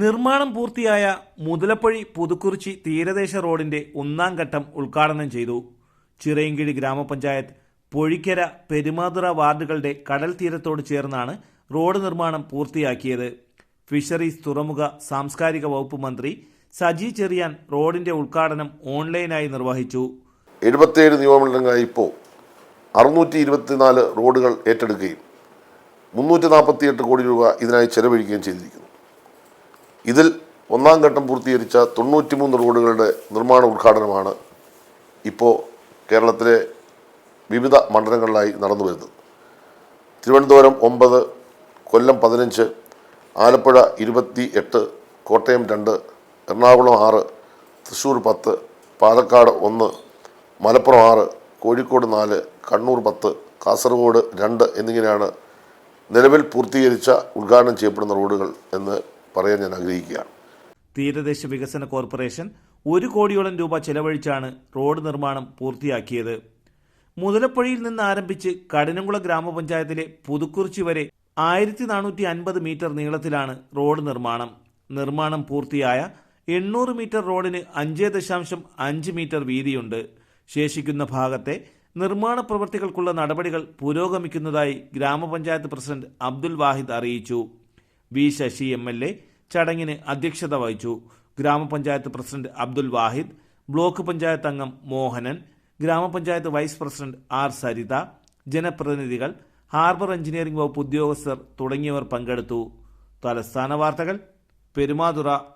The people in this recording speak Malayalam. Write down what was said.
നിർമ്മാണം പൂർത്തിയായ മുതലപ്പഴി പുതുക്കുറിച്ചി തീരദേശ റോഡിന്റെ ഒന്നാം ഘട്ടം ഉദ്ഘാടനം ചെയ്തു. ചിറയൻകീഴ് ഗ്രാമപഞ്ചായത്ത് പൊഴിക്കര പെരുമാതുറ വാർഡുകളുടെ കടൽ തീരത്തോട് ചേർന്നാണ് റോഡ് നിർമ്മാണം പൂർത്തിയാക്കിയത്. ഫിഷറീസ് തുറമുഖ സാംസ്കാരിക വകുപ്പ് മന്ത്രി സജി ചെറിയാൻ റോഡിന്റെ ഉദ്ഘാടനം ഓൺലൈനായി നിർവഹിച്ചു. എഴുപത്തേഴ് നിയമമണ്ഡലങ്ങളായി ഇപ്പോൾ അറുന്നൂറ്റി ഇരുപത്തിനാല് റോഡുകൾ ഏറ്റെടുക്കുകയും മുന്നൂറ്റി നാൽപ്പത്തിയെട്ട് കോടി രൂപ ഇതിനായി ചെലവഴിക്കുകയും ചെയ്തിരിക്കുന്നു. ഇതിൽ ഒന്നാം ഘട്ടം പൂർത്തീകരിച്ച തൊണ്ണൂറ്റിമൂന്ന് റോഡുകളുടെ നിർമ്മാണ ഉദ്ഘാടനമാണ് ഇപ്പോൾ കേരളത്തിലെ വിവിധ മണ്ഡലങ്ങളിലായി നടന്നു വരുന്നത്. തിരുവനന്തപുരം ഒമ്പത് കൊല്ലം പതിനഞ്ച് ആലപ്പുഴ ഇരുപത്തി എട്ട് കോട്ടയം രണ്ട് എറണാകുളം ആറ് തൃശ്ശൂർ പത്ത് പാലക്കാട് ഒന്ന് മലപ്പുറം ആറ് കോഴിക്കോട് നാല് കണ്ണൂർ പത്ത് കാസർഗോഡ് രണ്ട് എന്നിങ്ങനെയാണ് നിലവിൽ പൂർത്തീകരിച്ച ഉദ്ഘാടനം ചെയ്യപ്പെടുന്ന റോഡുകൾ എന്ന് പറയാൻ ഞാൻ ആഗ്രഹിക്കുകയാണ്. തീരദേശ വികസന കോർപ്പറേഷൻ ഒരു കോടിയോളം രൂപ ചെലവഴിച്ചാണ് റോഡ് നിർമ്മാണം പൂർത്തിയാക്കിയത്. മുതലപ്പുഴയിൽ നിന്ന് ആരംഭിച്ച് കഠിനംകുളം ഗ്രാമപഞ്ചായത്തിലെ പുതുക്കുറിച്ചി വരെ ആയിരത്തി നാനൂറ്റി അൻപത് മീറ്റർ നീളത്തിലാണ് റോഡ് നിർമ്മാണം. നിർമ്മാണം പൂർത്തിയായ എണ്ണൂറ് മീറ്റർ റോഡിന് അഞ്ച് ദശാംശം അഞ്ച് മീറ്റർ വീതിയുണ്ട്. ശേഷിക്കുന്ന ഭാഗത്തെ നിർമ്മാണ പ്രവൃത്തികൾക്കുള്ള നടപടികൾ പുരോഗമിക്കുന്നതായി ഗ്രാമപഞ്ചായത്ത് പ്രസിഡന്റ് അബ്ദുൽ വാഹിദ് അറിയിച്ചു. V Sasi M L A ചടങ്ങിന് അധ്യക്ഷത വഹിച്ചു. ഗ്രാമപഞ്ചായത്ത് പ്രസിഡന്റ് അബ്ദുൽ വാഹിദ് ബ്ലോക്ക് പഞ്ചായത്ത് അംഗം മോഹനൻ ഗ്രാമപഞ്ചായത്ത് വൈസ് പ്രസിഡന്റ് ആർ സരിത ജനപ്രതിനിധികൾ ഹാർബർ എഞ്ചിനീയറിംഗ് വകുപ്പ് ഉദ്യോഗസ്ഥർ തുടങ്ങിയവർ പങ്കെടുത്തു. തലസ്ഥാന വാർത്തകൾ പെരുമാതുറ.